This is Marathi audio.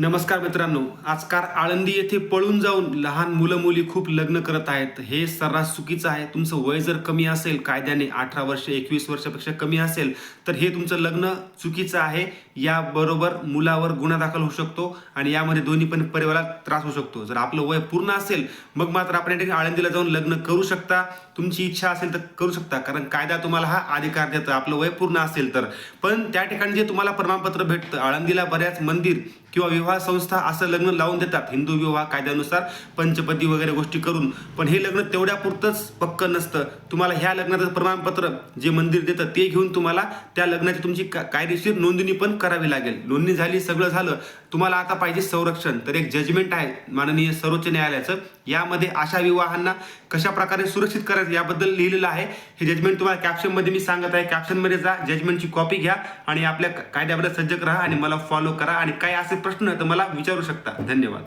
नमस्कार मित्रांनो आजकाल आळंदी येथे पळून जाऊन लहान मुलं मुली खूप लग्न करत आहेत. हे सर्रास चुकीचं आहे. तुमचं वय जर कमी असेल कायद्याने अठरा वर्ष एकवीस वर्षापेक्षा कमी असेल तर हे तुमचं लग्न चुकीचं आहे. याबरोबर मुलावर गुन्हा दाखल होऊ शकतो आणि यामध्ये दोन्ही पण परिवाराला त्रास होऊ शकतो. जर आपलं वय पूर्ण असेल मग मात्र आपण या ठिकाणी आळंदीला जाऊन लग्न करू शकता. तुमची इच्छा असेल तर करू शकता कारण कायदा तुम्हाला हा अधिकार देतो. आपलं वय पूर्ण असेल तर. पण त्या ठिकाणी जे तुम्हाला प्रमाणपत्र भेटतं आळंदीला बऱ्याच मंदिर किंवा विवाह संस्था असं लग्न लावून देतात. हिंदू विवाह कायद्यानुसार पंचपदी वगैरे गोष्टी करून. पण हे लग्न तेवढ्यापुरतंच पक्क नसतं. तुम्हाला ह्या लग्नाचं प्रमाणपत्र जे मंदिर देतं ते घेऊन तुम्हाला त्या लग्नाची तुमची कायदेशीर नोंदणी पण करावी लागेल. नोंदणी झाली सगळं झालं तुम्हाला आता पाहिजे संरक्षण. तर एक जजमेंट आहे माननीय सर्वोच्च न्यायालयाचं. यामध्ये अशा विवाहांना कशा प्रकारे सुरक्षित करायचं याबद्दल लिहिलेलं आहे. हे जजमेंट तुम्हाला कॅप्शनमध्ये मी सांगत आहे. कॅप्शनमध्ये जा जजमेंटची कॉपी घ्या आणि आपल्या कायद्याबद्दल सज्जक राहा आणि मला फॉलो करा. आणि काय असे प्रश्न तर मला विचारू शकता. धन्यवाद.